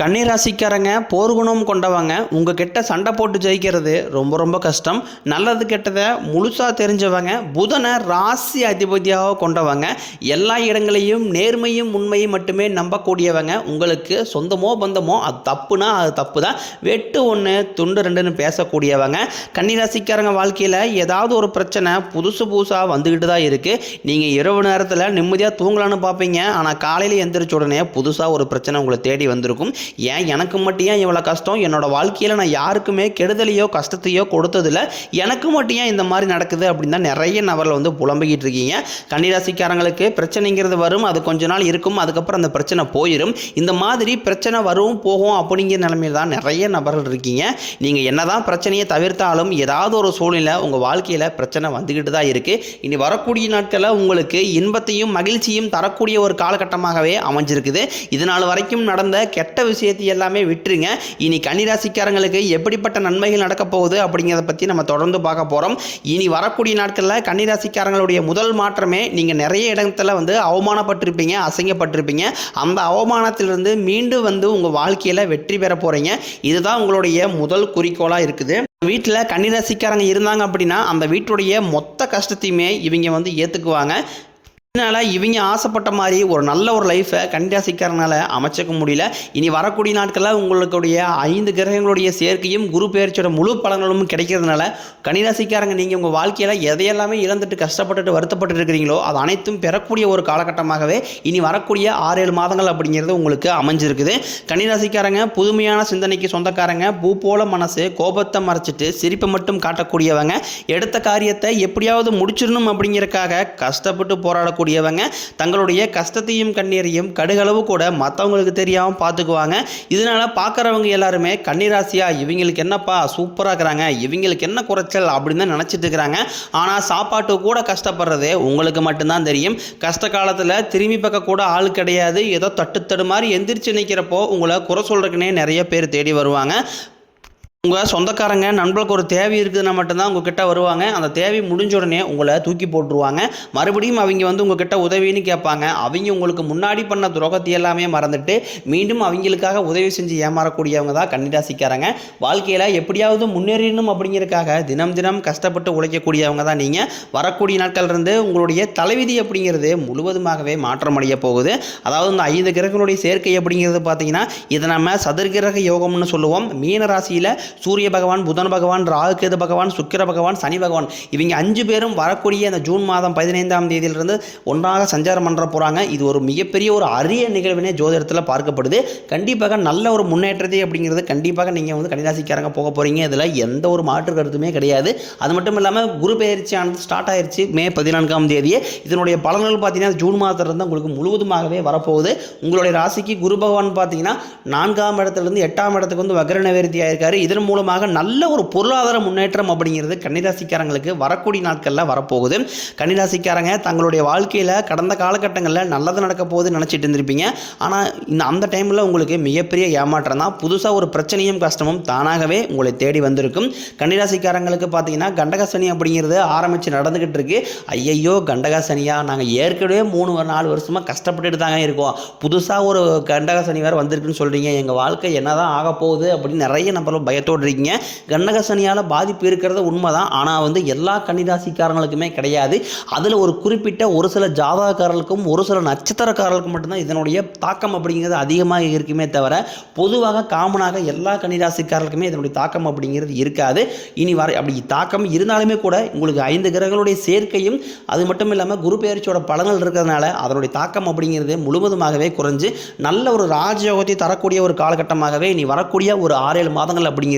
கன்னிராசிக்காரங்க போர்குணம் கொண்டவங்க உங்ககிட்ட சண்டை போட்டு ஜெயிக்கிறது ரொம்ப ரொம்ப கஷ்டம். நல்லது கெட்டதை முழுசாக தெரிஞ்சவங்க புதனை ராசி அதிபதியாக கொண்டவங்க. எல்லா இடங்களையும் நேர்மையும் உண்மையும் மட்டுமே நம்பக்கூடியவங்க. உங்களுக்கு சொந்தமோ பந்தமோ அது தப்புனா அது தப்பு தான் வெட்டு ஒன்று துண்டு ரெண்டுன்னு பேசக்கூடியவங்க. கன்னிராசிக்காரங்க வாழ்க்கையில் ஏதாவது ஒரு பிரச்சனை புதுசு புதுசாக வந்துக்கிட்டு தான் இருக்குது நீங்கள் இரவு நேரத்தில் நிம்மதியாக தூங்கலான்னு பார்ப்பீங்க. ஆனால் காலையில் எந்திரிச்ச உடனே புதுசாக ஒரு பிரச்சனை உங்களை தேடி வந்திருக்கும். ஏன் எனக்கு மட்டும் ஏன் இவ்வளோ கஷ்டம்? என்னோட வாழ்க்கையில் நான் யாருக்குமே கெடுதலையோ கஷ்டத்தையோ கொடுத்ததில்ல. எனக்கு மட்டும் ஏன் இந்த மாதிரி நடக்குது அப்படின்னு தான் நிறைய நபரில் வந்து புலம்பிக்கிட்டு இருக்கீங்க. கன்னிராசிக்காரங்களுக்கு பிரச்சனைங்கிறது வரும் அது கொஞ்ச நாள் இருக்கும் அதுக்கப்புறம் அந்த பிரச்சனை போயிடும் இந்த மாதிரி பிரச்சனை வரும் போகும் அப்படிங்கிற நிலைமையில் தான் நிறைய நபர்கள் இருக்கீங்க. நீங்கள் என்னதான் பிரச்சனையை தவிர்த்தாலும் ஏதாவது ஒரு சூழ்நிலை உங்கள் வாழ்க்கையில் பிரச்சனை வந்துக்கிட்டு தான் இருக்குது இனி வரக்கூடிய நாட்களில் உங்களுக்கு இன்பத்தையும் மகிழ்ச்சியும் தரக்கூடிய ஒரு காலகட்டமாகவே அமைஞ்சிருக்குது. இது நாள் வரைக்கும் நடந்த கெட்ட விஷயத்தை எல்லாமே விட்டுருங்க. இனி கன்னிராசிக்காரங்களுக்கு எப்படிப்பட்ட நன்மைகள் நடக்க போகுது அப்படிங்கிறத பற்றி நம்ம தொடர்ந்து பார்க்க போகிறோம் இனி வரக்கூடிய நாட்களில் கன்னிராசிக்காரங்களுடைய முதல் மாற்றமே நீங்கள் நிறைய இடத்துல வந்து அவமானப்பட்டிருப்பீங்க அசங்கப்பட்டிருப்பீங்க. அந்த அவமானத்திலிருந்து மீண்டும் வந்து உங்கள் வாழ்க்கையில் வெற்றி பெற போகிறீங்க இதுதான் உங்களுடைய முதல் குறிக்கோளாக இருக்குது. வீட்டில் கன்னிராசிக்காரங்க இருந்தாங்க அப்படின்னா அந்த வீட்டுடைய மொத்த கஷ்டத்தையுமே இவங்க வந்து ஏற்றுக்குவாங்க இதனால் இவங்க ஆசைப்பட்ட மாதிரி ஒரு நல்ல ஒரு லைஃப்பை கன்னிராசிக்காரனால் அமைச்சிக்க முடியல. இனி வரக்கூடிய நாட்களில் உங்களுடைய ஐந்து கிரகங்களுடைய சேர்க்கையும் குரு பெயர்ச்சியோட முழு பலன்களும் கிடைக்கிறதுனால கன்னிராசிக்காரங்க நீங்கள் உங்கள் வாழ்க்கையில் எதையெல்லாமே இழந்துட்டு கஷ்டப்பட்டுட்டு வருத்தப்பட்டு இருக்கிறீங்களோ அது அனைத்தும் பெறக்கூடிய ஒரு காலகட்டமாகவே இனி வரக்கூடிய ஆறு ஏழு மாதங்கள் அப்படிங்கிறது உங்களுக்கு அமைஞ்சிருக்குது. கன்னிராசிக்காரங்க புதுமையான சிந்தனைக்கு சொந்தக்காரங்க பூ போல மனசு கோபத்தை மறைச்சிட்டு சிரிப்பை மட்டும் காட்டக்கூடியவங்க எடுத்த காரியத்தை எப்படியாவது முடிச்சிடணும் அப்படிங்கிறக்காக கஷ்டப்பட்டு போராடக்கூடிய போராடக்கூடியவங்க தங்களுடைய கஷ்டத்தையும் கண்ணீரையும் கடுகளவு கூட மற்றவங்களுக்கு தெரியாமல் பார்த்துக்குவாங்க இதனால் பார்க்குறவங்க எல்லாருமே கன்னிராசியா இவங்களுக்கு என்னப்பா சூப்பராக இருக்கிறாங்க இவங்களுக்கு என்ன குறைச்சல் அப்படின்னு தான் நினச்சிட்டு இருக்கிறாங்க. ஆனால் சாப்பாட்டு கூட கஷ்டப்படுறது உங்களுக்கு மட்டும்தான் தெரியும். கஷ்ட காலத்தில் திரும்பி பார்க்க கூட ஆள் கிடையாது. ஏதோ தட்டு தடு மாதிரி எந்திரிச்சு நிற்கிறப்போ உங்களை குறை சொல்கிறக்குன்னே நிறைய பேர் தேடி வருவாங்க. உங்கள் சொந்தக்காரங்க நண்பர்களுக்கு ஒரு தேவை இருக்குதுன்னா மட்டும்தான் உங்ககிட்ட வருவாங்க. அந்த தேவை முடிஞ்ச உடனே உங்களை தூக்கி போட்டுருவாங்க. மறுபடியும் அவங்க வந்து உங்ககிட்ட உதவின்னு கேட்பாங்க. அவங்க உங்களுக்கு முன்னாடி பண்ண துரோகத்தை எல்லாமே மறந்துட்டு மீண்டும் அவங்களுக்காக உதவி செஞ்சு ஏமாறக்கூடியவங்க தான் கன்னிராசிக்காரங்க. வாழ்க்கையில் எப்படியாவது முன்னேறணும் அப்படிங்கிறதுக்காக தினம் தினம் கஷ்டப்பட்டு உழைக்கக்கூடியவங்க தான் நீங்கள் வரக்கூடிய நாட்கள்லேருந்து உங்களுடைய தலைவிதி அப்படிங்கிறது முழுவதுமாகவே மாற்றமடைய போகுது. அதாவது இந்த ஐந்து கிரகங்களுடைய சேர்க்கை அப்படிங்கிறது பார்த்தீங்கன்னா இதை நம்ம சதுர்கிரக யோகம்னு சொல்லுவோம். மீன ராசியில் சூரிய பகவான் புதன் பகவான் ராகுகேது பகவான் சுக்கிர பகவான் சனி பகவான். இவங்க அஞ்சு பேரும் வரக்கூடிய அந்த ஜூன் மாதம் பதினைந்தாம் தேதியிலிருந்து ஒன்றாக சஞ்சாரம் பண்ணுற போகிறாங்க இது ஒரு மிகப்பெரிய ஒரு அரிய நிகழ்வினே ஜோதிடத்தில் பார்க்கப்படுது. கண்டிப்பாக நல்ல ஒரு முன்னேற்றத்தை அப்படிங்கிறது கண்டிப்பாக நீங்கள் வந்து கன்னிராசிக்காரங்க போக போகிறீங்க இதில் எந்த ஒரு மாற்று கருத்துமே கிடையாது. அது மட்டும் இல்லாமல் குரு பயிற்சியானது ஸ்டார்ட் ஆயிடுச்சு மே பதினான்காம் தேதியே இதனுடைய பலன்கள் பார்த்தீங்கன்னா ஜூன் மாதத்திலிருந்து உங்களுக்கு முழுவதுமாகவே வரப்போகுது. உங்களுடைய ராசிக்கு குரு பகவான் பார்த்தீங்கன்னா நான்காம் இடத்துலேருந்து எட்டாம் இடத்துக்கு வந்து வக்ர நிவர்த்தி ஆயிருக்காரு. இதன் மூலமாக நல்ல ஒரு பொருளாதார முன்னேற்றம் அப்படிங்கிறது கன்னிராசிக்காரங்களுக்கு வரக்கூடிய நாட்களில் வரப்போகுது. கன்னிராசிக்காரங்க தங்களுடைய வாழ்க்கையில் கடந்த காலகட்டங்களில் நல்லது நடக்க போகுது நினச்சிட்டு இருந்திருப்பீங்க. ஆனால் இந்த அந்த டைமில் உங்களுக்கு மிகப்பெரிய ஏமாற்றம் தான். புதுசாக ஒரு பிரச்சனையும் கஷ்டமும் தானாகவே உங்களை தேடி வந்திருக்கும். கன்னிராசிக்காரங்களுக்கு பார்த்தீங்கன்னா கண்டகசனி அப்படிங்கிறது ஆரம்பித்து நடந்துக்கிட்டு இருக்கு. ஐயையோ கண்டகசனியா நாங்கள் ஏற்கனவே மூணு நாலு வருஷமாக கஷ்டப்பட்டுட்டு தாங்க இருக்கோம். புதுசாக ஒரு கண்டகசனி வேறு வந்திருக்குன்னு சொல்கிறீங்க எங்கள் வாழ்க்கை என்னதான் ஆக போகுது அப்படின்னு நிறைய நம்மளும் பயத்தோடு இருக்கீங்க கண்டகசனியால் பாதிப்பு இருக்கிறது உண்மை தான் ஆனால் வந்து எல்லா கன்னிராசிக்காரங்களுக்குமே கிடையாது. அதில் ஒரு குறிப்பிட்ட ஒரு சில ஜாதகக்காரர்களுக்கும் ஒரு சில நட்சத்திரக்காரர்களுக்கும் மட்டும்தான் இதனுடைய தாக்கம் அப்படிங்கிறது அதிகமாக இருக்குமே தவிர பொதுவாக காமனாக எல்லா கன்னிராசிக்காரர்களுக்குமே இதனுடைய தாக்கம் அப்படிங்கிறது இருக்காது. இனி வர அப்படி தாக்கம் இருந்தாலுமே கூட உங்களுக்கு ஐந்து கிரகங்களுடைய சேர்க்கையும் அது மட்டும் இல்லாமல் குரு பெயர்ச்சியோட பலன்கள் இருக்கிறதுனால அதனுடைய தாக்கம் அப்படிங்கிறது முழுவதுமாகவே குறைஞ்சு நல்ல ஒரு ராஜயோகத்தை தரக்கூடிய ஒரு காலகட்டமாகவே இனி வரக்கூடிய ஒரு ஆறேழு மாதங்கள் அப்படிங்கிறது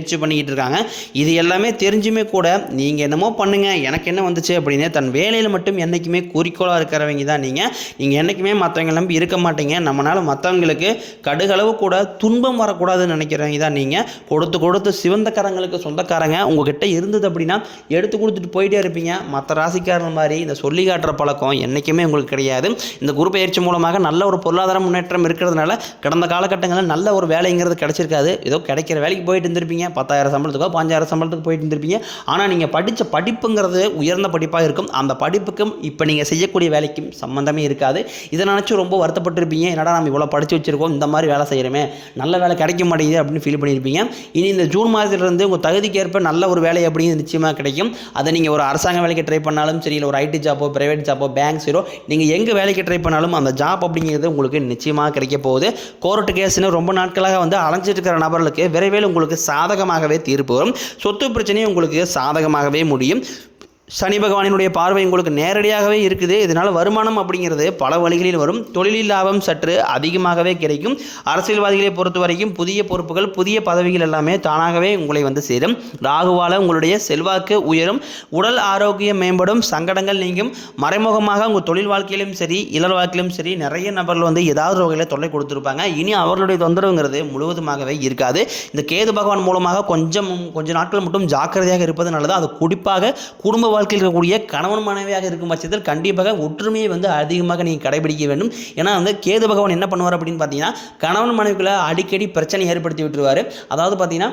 முயற்சி பண்ணிக்கிட்டு இருக்காங்க. இது எல்லாமே தெரிஞ்சுமே கூட நீங்கள் என்னமோ பண்ணுங்கள் எனக்கு என்ன வந்துச்சு அப்படின்னு தன் வேலையில் மட்டும் என்றைக்குமே குறிக்கோளாக இருக்கிறவங்க தான் நீங்கள் நீங்கள் என்றைக்குமே மற்றவங்க நம்பி இருக்க மாட்டீங்க. நம்மளால் மற்றவங்களுக்கு கடுகளவு கூட துன்பம் வரக்கூடாதுன்னு நினைக்கிறவங்க தான் நீங்கள் கொடுத்து கொடுத்து சிவந்தக்காரங்களுக்கு சொந்தக்காரங்க உங்ககிட்ட இருந்தது அப்படின்னா எடுத்து கொடுத்துட்டு போயிட்டே இருப்பீங்க. மற்ற ராசிக்காரன் மாதிரி இந்த சொல்லி காட்டுற பழக்கம் என்றைக்குமே உங்களுக்கு கிடையாது. இந்த குரு பயிற்சி மூலமாக நல்ல ஒரு பொருளாதார முன்னேற்றம் இருக்கிறதுனால கடந்த காலகட்டங்களில் நல்ல ஒரு வேலைங்கிறது கிடைச்சிருக்காது. ஏதோ கிடைக்கிற வேலைக்கு போயிட்டு இருந்திருப்பீங்க. பத்தாயிரம் சம்பளத்துக்கோ பஞ்சாயிரம் சம்பளத்துக்கு போயிட்டு இருந்திருப்பீங்க. ஆனால் நீங்கள் படித்த படிப்புங்கிறது உயர்ந்த படிப்பாக இருக்கும். அந்த படிப்புக்கும் இப்போ நீங்கள் செய்யக்கூடிய வேலைக்கும் சம்மந்தமே இருக்காது. இதை நினச்சி ரொம்ப வருத்தப்பட்டிருப்பீங்க. என்னடா நம்ம இவ்வளோ படித்து வச்சிருக்கோம் இந்த மாதிரி வேலை செய்கிறோமே நல்ல வேலை கிடைக்க மாட்டேங்குது அப்படின்னு ஃபீல் பண்ணியிருப்பீங்க இனி இந்த ஜூன் மாதத்துலேருந்து உங்கள் தகுதிக்கு ஏற்ப நல்ல ஒரு வேலை அப்படிங்கிறது நிச்சயமாக கிடைக்கும். அதை நீங்கள் ஒரு அரசாங்க வேலைக்கு ட்ரை பண்ணாலும் சரி இல்லை ஒரு ஐடி ஜாப்போ ப்ரைவேட் ஜாப்போ பேங்க் சீரோ நீங்கள் எங்கே வேலைக்கு ட்ரை பண்ணாலும் அந்த ஜாப் அப்படிங்கிறது உங்களுக்கு நிச்சயமாக கிடைக்க போகுது. கோர்ட்டு கேஸ்னு ரொம்ப நாட்களாக வந்து அலைஞ்சிட்டு இருக்கிற நபர்களுக்கு விரைவில் உங்களுக்கு சாதகமாகவே தீர்ப்பு வரும். சொத்து பிரச்சனையும் உங்களுக்கு சாதகமாகவே முடியும். சனி பகவானினுடைய பார்வை உங்களுக்கு நேரடியாகவே இருக்குது. இதனால் வருமானம் அப்படிங்கிறது பல வழிகளில் வரும். தொழிலில் லாபம் சற்று அதிகமாகவே கிடைக்கும். அரசியல்வாதிகளை பொறுத்த வரைக்கும் புதிய பொறுப்புகள் புதிய பதவிகள் எல்லாமே தானாகவே உங்களை வந்து சேரும். ராகுவால உங்களுடைய செல்வாக்கு உயரும். உடல் ஆரோக்கியம் மேம்படும். சங்கடங்கள் நீங்கும். மறைமுகமாக உங்கள் தொழில் வாழ்க்கையிலும் சரி இளர் வாழ்க்கையிலும் சரி நிறைய நபர்கள் வந்து ஏதாவது வகையில் தொல்லை கொடுத்துருப்பாங்க. இனி அவர்களுடைய தொந்தரவுங்கிறது முழுவதுமாகவே இருக்காது. இந்த கேது பகவான் மூலமாக கொஞ்சம் கொஞ்ச நாட்கள் மட்டும் ஜாக்கிரதையாக இருப்பது நல்லது அது குறிப்பாக குடும்ப வாழ்க்கையில் இருக்கக்கூடிய கணவன் மனைவியாக இருக்கும் பட்சத்தில் கண்டிப்பாக ஒற்றுமையை வந்து அதிகமாக நீங்கள் கடைபிடிக்க வேண்டும். ஏன்னா வந்து கேது பகவான் என்ன பண்ணுவார் அப்படின்னு பார்த்தீங்கன்னா கணவன் மனைவிக்குள்ள அடிக்கடி பிரச்சனை ஏற்படுத்தி விட்டுருவார். அதாவது பார்த்தீங்கன்னா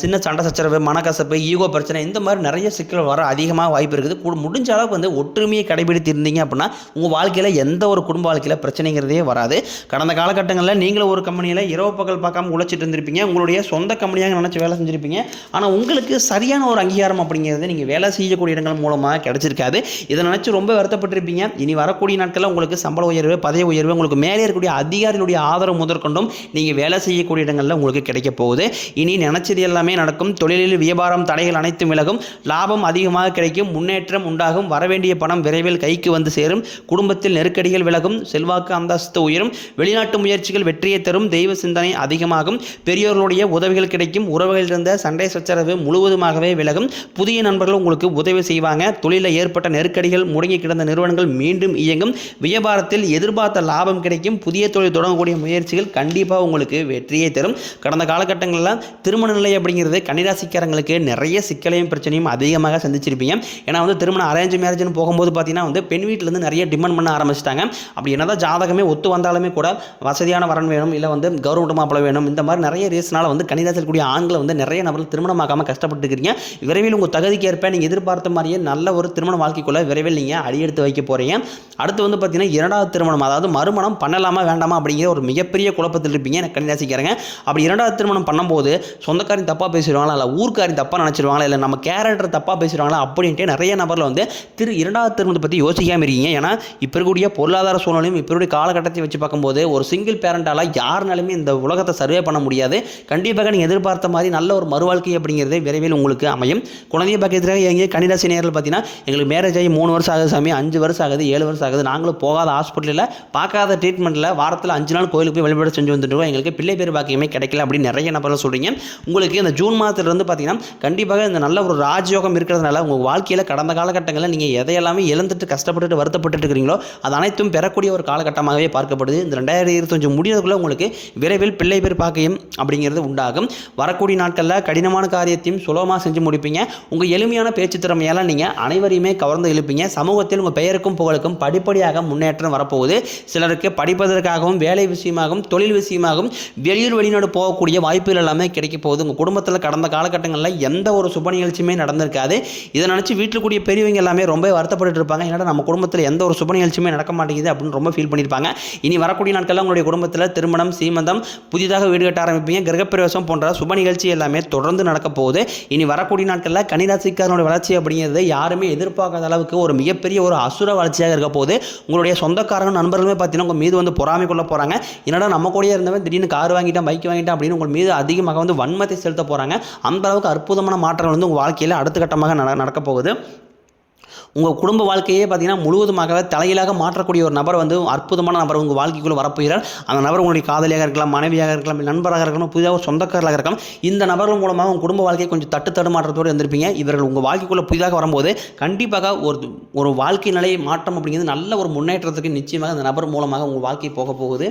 சின்ன சண்டை சச்சரவு மனக்கசப்பு ஈகோ பிரச்சனை இந்த மாதிரி நிறைய சிக்கல் வர அதிகமாக வாய்ப்பு இருக்குது. கூட முடிஞ்ச அளவுக்கு வந்து ஒற்றுமையை கடைபிடித்து இருந்தீங்க அப்படின்னா உங்கள் வாழ்க்கையில் எந்த ஒரு குடும்ப வாழ்க்கையில் பிரச்சனைங்கிறதே வராது. கடந்த காலகட்டங்களில் நீங்களும் ஒரு கம்பெனியில் இரவு பகல் பார்க்காம உழைச்சிட்டு இருந்திருப்பீங்க. உங்களுடைய சொந்த கம்பெனியாக நினச்சி வேலை செஞ்சுருப்பீங்க. ஆனால் உங்களுக்கு சரியான ஒரு அங்கீகாரம் அப்படிங்கிறது நீங்கள் வேலை செய்யக்கூடிய இடங்கள் மூலமாக கிடச்சிருக்காது. இதை நினச்சி ரொம்ப வருத்தப்பட்டிருப்பீங்க. இனி வரக்கூடிய நாட்களில் உங்களுக்கு சம்பள உயர்வு பதவி உயர்வு உங்களுக்கு மேலே இருக்கக்கூடிய அதிகாரிகளுடைய ஆதரவு முதற்கொண்டும் நீங்கள் வேலை செய்யக்கூடிய இடங்களில் உங்களுக்கு கிடைக்க போகுது. இனி நினச்சது எல்லாமே நடக்கும். தொழிலில் வியாபாரம் தடைகள் அனைத்தும் விலகும். லாபம் அதிகமாக கிடைக்கும். முன்னேற்றம் உண்டாகும். வரவேண்டிய பணம் விரைவில் கைக்கு வந்து சேரும். குடும்பத்தில் நெருக்கடிகள் விலகும். செல்வாக்கு அந்தஸ்து உயரும். வெளிநாட்டு முயற்சிகள் வெற்றியை தரும். தெய்வ சிந்தனை அதிகமாகும். பெரியோர்களுடைய உதவிகள் கிடைக்கும். உறவுகளில் இருந்த சண்டை சச்சரவு முழுவதுமாகவே விலகும். புதிய நண்பர்கள் உங்களுக்கு உதவி சொல்கிறாங்க தொழிலில் ஏற்பட்ட நெருக்கடிகள் முடங்கி கிடந்த நிறுவனங்கள் மீண்டும் இயங்கும். வியாபாரத்தில் எதிர்பார்த்த லாபம் கிடைக்கும். புதிய தொழில் தொடங்கக்கூடிய முயற்சிகள் கண்டிப்பாக உங்களுக்கு வெற்றியை தரும். கடந்த காலகட்டங்களில் திருமண நிலை அப்படிங்கிறது கன்னிராசிக்காரங்களுக்கு நிறைய சிக்கலையும் பிரச்சனையும் அதிகமாக சந்திச்சிருப்பீங்க. ஏன்னா வந்து திருமணம் அரேஞ்ச் மேரேஜ்னு போகும்போது பார்த்தீங்கன்னா வந்து பெண் வீட்டிலேருந்து நிறைய டிமாண்ட் பண்ண ஆரம்பிச்சிட்டாங்க. அப்படி என்னதான் ஜாதகமே ஒத்து வந்தாலுமே கூட வசதியான வரன் வேணும் இல்லை வந்து கவர்மெண்ட் மாப்பிள்ளை வேணும் இந்த மாதிரி நிறைய ரீசனால் வந்து கன்னிராசியில் கூடிய ஆண்களை வந்து நிறைய நபர்கள் திருமணமாக்காமல் கஷ்டப்பட்டுருக்கிறீங்க விரைவில் உங்கள் தகுதிக்கு ஏற்ப நீங்கள் எதிர்பார்த்த மாதிரியே நல்ல ஒரு திருமண வாழ்க்கைக்குள்ளே விரைவில் நீங்கள் அடியெடுத்து வைக்க போகிறீங்க அடுத்து வந்து பார்த்தீங்கன்னா இரண்டாவது திருமணம் அதாவது மறுமணம் பண்ணலாமா வேண்டாமா அப்படிங்கிற ஒரு மிகப்பெரிய குழப்பத்தில் இருப்பீங்க எனக்கு கன்னிராசிக்காரங்க அப்படி இரண்டாவது திருமணம் பண்ணும்போது சொந்தக்காரன் தப்பாக பேசிடுவாங்களா இல்லை ஊர்க்காரன் தப்பாக நினச்சிருவாங்களா இல்லை நம்ம கேரக்டர் தப்பாக பேசிடுவாங்களா அப்படின்ட்டு நிறைய நபரில் வந்து திரு இரண்டாவது திருமணத்தை பற்றி யோசிக்காமல் இருக்கீங்க. ஏன்னா இப்போ இருக்கக்கூடிய பொருளாதார சூழ்நிலையும் இப்போ இருக்கக்கூடிய காலகட்டத்தை வச்சு பார்க்கும்போது ஒரு சிங்கிள் பேரண்டால் யாருனாலுமே இந்த உலகத்தை சர்வே பண்ண முடியாது. கண்டிப்பாக நீங்கள் எதிர்பார்த்த மாதிரி நல்ல ஒரு மறுவாழ்க்கை அப்படிங்கிறது விரைவில் உங்களுக்கு அமையும். குழந்தைய பக்கத்தில் எங்கே கன்னிராசி நேரில் பார்த்தீங்கன்னா எங்களுக்கு மேரேஜ் ஆகி மூணு வருஷம் ஆகுது சாமி அஞ்சு வருஷம் ஆகுது ஏழு வருஷம் ஆகுது. நாங்களும் போகாத ஹாஸ்பிட்டலில் பார்க்காத ட்ரீட்மெண்ட்டில் வாரத்தில் அஞ்சு நாள் கோயிலுக்கு போய் வழிபாடு செஞ்சு வந்துட்டுருக்கோம் எங்களுக்கு பிள்ளை பேர் பாக்கியமே கிடைக்கல அப்படின்னு நிறைய நபர்கள் சொல்கிறீங்க உங்களுக்கு இந்த ஜூன் மாதத்துலேருந்து பார்த்தீங்கன்னா கண்டிப்பாக இந்த நல்ல ஒரு ராஜயோகம் இருக்கிறதுனால உங்கள் வாழ்க்கையில் கடந்த காலகட்டங்களில் நீங்கள் எதையெல்லாமே இழந்துட்டு கஷ்டப்பட்டுட்டு வருத்தப்பட்டு இருக்கிறீங்களோ அது அனைத்தும் பெறக்கூடிய ஒரு காலகட்டமாகவே பார்க்கப்படுது. இந்த ரெண்டாயிரத்தி இருபத்தஞ்சு முடியறதுக்குள்ளே உங்களுக்கு விரைவில் பிள்ளை பேர் பாக்கியம் அப்படிங்கிறது உண்டாகும். வரக்கூடிய நாட்களில் கடினமான காரியத்தையும் சுலபமாக செஞ்சு முடிப்பீங்க. உங்கள் எளிமையான பேச்சு திறமையால் நீங்கள் அனைவரையுமே கவர்ந்து இழுப்பீங்க. சமூகத்தில் உங்கள் பெயருக்கும் புகழுக்கும் படிப்படியாக முன்னேற்றம் வரப்போகுது. சிலருக்கு படிப்பதற்காகவும் வேலை விஷயமாகவும் தொழில் விஷயமாகவும் வெளியூர் வெளிநாடு போகக்கூடிய வாய்ப்புகள் எல்லாமே கிடைக்க போகுது. உங்கள் குடும்பத்தில் கடந்த காலகட்டங்களில் எந்த ஒரு சுப நிகழ்ச்சியுமே நடந்திருக்காது. இதை நினச்சி வீட்டில் கூடிய பெரியவங்க எல்லாமே ரொம்ப வருத்தப்பட்டு இருப்பாங்க. ஏன்னா நம்ம குடும்பத்தில் எந்த ஒரு சுப நிகழ்ச்சியுமே நடக்க மாட்டேங்குது அப்படின்னு ரொம்ப ஃபீல் பண்ணியிருப்பாங்க. இனி வரக்கூடிய நாட்களில் உங்களுடைய குடும்பத்தில் திருமணம் சீமந்தம் புதிதாக வீடு கட்ட ஆரம்பிப்பீங்க. கிரகப்பிரவேசம் போன்ற சுப நிகழ்ச்சி எல்லாமே தொடர்ந்து நடக்க போகுது. இனி வரக்கூடிய நாட்களில் கனிராசிக்காரனுடைய வளர்ச்சி அப்படிங்கிறது யாருமே எதிர்பார்க்காத அளவுக்கு ஒரு மிகப்பெரிய ஒரு அசுர வளர்ச்சியாக இருக்க போது உங்களுடைய சொந்தக்காரங்க நண்பர்களுமே பார்த்தீங்கன்னா உங்கள் மீது வந்து பொறாமை கொள்ள போகிறாங்க என்னடா நம்ம கூடயே இருந்தவன் திடீர்னு கார் வாங்கிட்டான் பைக் வாங்கிட்டான் அப்படின்னு உங்கள் மீது அதிகமாக வந்து வன்மத்தை செலுத்த போகிறாங்க அந்த அளவுக்கு அற்புதமான மாற்றங்கள் வந்து உங்கள் வாழ்க்கையில் அடுத்த கட்டமாக நட நடக்க போகுது. உங்கள் குடும்ப வாழ்க்கையே பார்த்தீங்கன்னா முழுவதுமாகவே தலையிலாக மாற்றக்கூடிய ஒரு நபர் வந்து அற்புதமான நபர் உங்கள் வாழ்க்கைக்குள்ளே வரப்போகிறார். அந்த நபர் உங்களுடைய காதலியாக இருக்கலாம் மனைவியாக இருக்கலாம் நண்பராக இருக்கலாம் புதிதாக சொந்தக்காரர்களாக சொந்தக்காரராக இருக்கலாம். இந்த நபர்கள் மூலமாக உங்கள் குடும்ப வாழ்க்கையை கொஞ்சம் தட்டு தடுமாற்றத்தோடு இருந்திருப்பீங்க. இவர்கள் உங்கள் வாழ்க்கைக்குள்ளே புதிதாக வரும்போது கண்டிப்பாக ஒரு ஒரு வாழ்க்கை நிலை மாற்றம் அப்படிங்கிறது நல்ல ஒரு முன்னேற்றத்துக்கு நிச்சயமாக அந்த நபர் மூலமாக உங்கள் வாழ்க்கை போக போகுது.